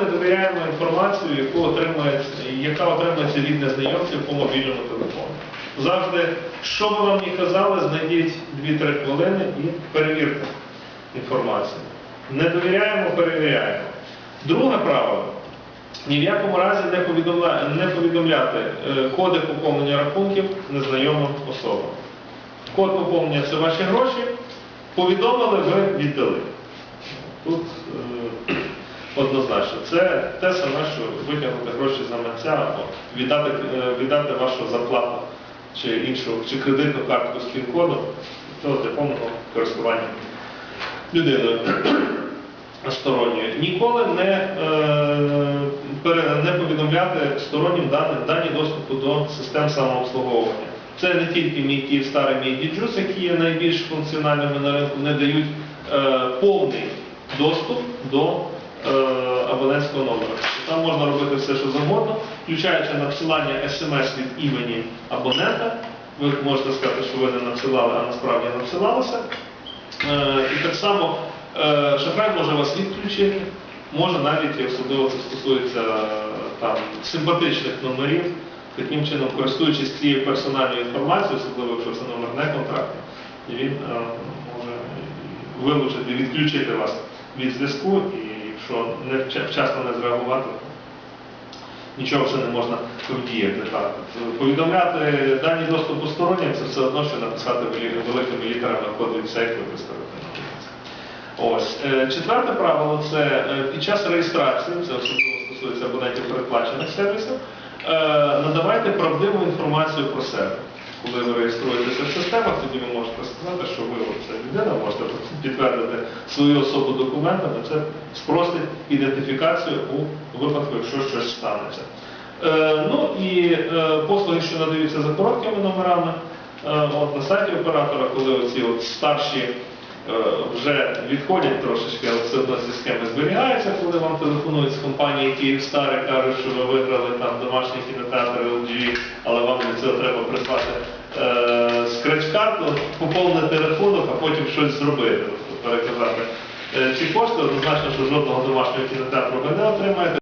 Не довіряємо інформацію, яку отримується, яка отримується від незнайомців по мобільному телефону. Завжди, що би вам ні казали, знайдіть 2-3 хвилини і перевірте інформацію. Не довіряємо, перевіряємо. Друге правило. Ні в якому разі не, повідомля... не повідомляти е, коди поповнення рахунків незнайомим особам. Код поповнення це ваші гроші. Повідомили, ви віддали. Тут е, однозначно. Це те саме, що витягнути гроші з гаманця або віддати, е, віддати вашу зарплату чи іншу, чи кредитну картку з пін-кодом, то для повного користування людиною сторонньою. Ніколи не, е, не повідомляти стороннім дані, дані доступу до систем самообслуговування. Це не тільки мій Київстар і мій діджус, які є найбільш функціональними на ринку, не дають е, повний доступ до абонентського номера. Там можна робити все, що завгодно, включаючи надсилання смс від імені абонента. Ви можете сказати, що ви не надсилали, а насправді надсилалися. Е, І так само е, шахрай може вас відключити, може навіть, особливо це стосується е, там, симпатичних номерів, таким чином, користуючись цією персональною інформацією, особливо якщо це номер не контрактний, він е, може вилучити, відключити вас від зв'язку, і якщо не вчасно не зреагувати, нічого вже не можна вдіяти. Так. Повідомляти дані доступу стороннім це все одно, що написати великими літерами код від сейфу виставити. Ось. Е, Четверте правило це е, під час реєстрації, це особливо стосується абонентів передплачених сервісів, е, надавайте правдиву інформацію про себе. Коли ви реєструєтеся в системах, тоді ви можете сказати, що ви це людина, можете підтвердити свою особу документами, це спростить ідентифікацію у випадку, якщо щось станеться. Е, ну і е, послуги, що надаються за короткими номерами, е, от на сайті оператора, коли оці от старші вже відходять трошечки, але все одно ці схеми зберігаються, коли вам телефонують з компанії Київстар і кажуть, що ви виграли там домашній кінотеатр LG, але вам для цього треба придбати е, скреч-карту, поповнити рахунок, а потім щось зробити, переказати. Е, ці кошти, однозначно, що жодного домашнього кінотеатру ви не отримаєте.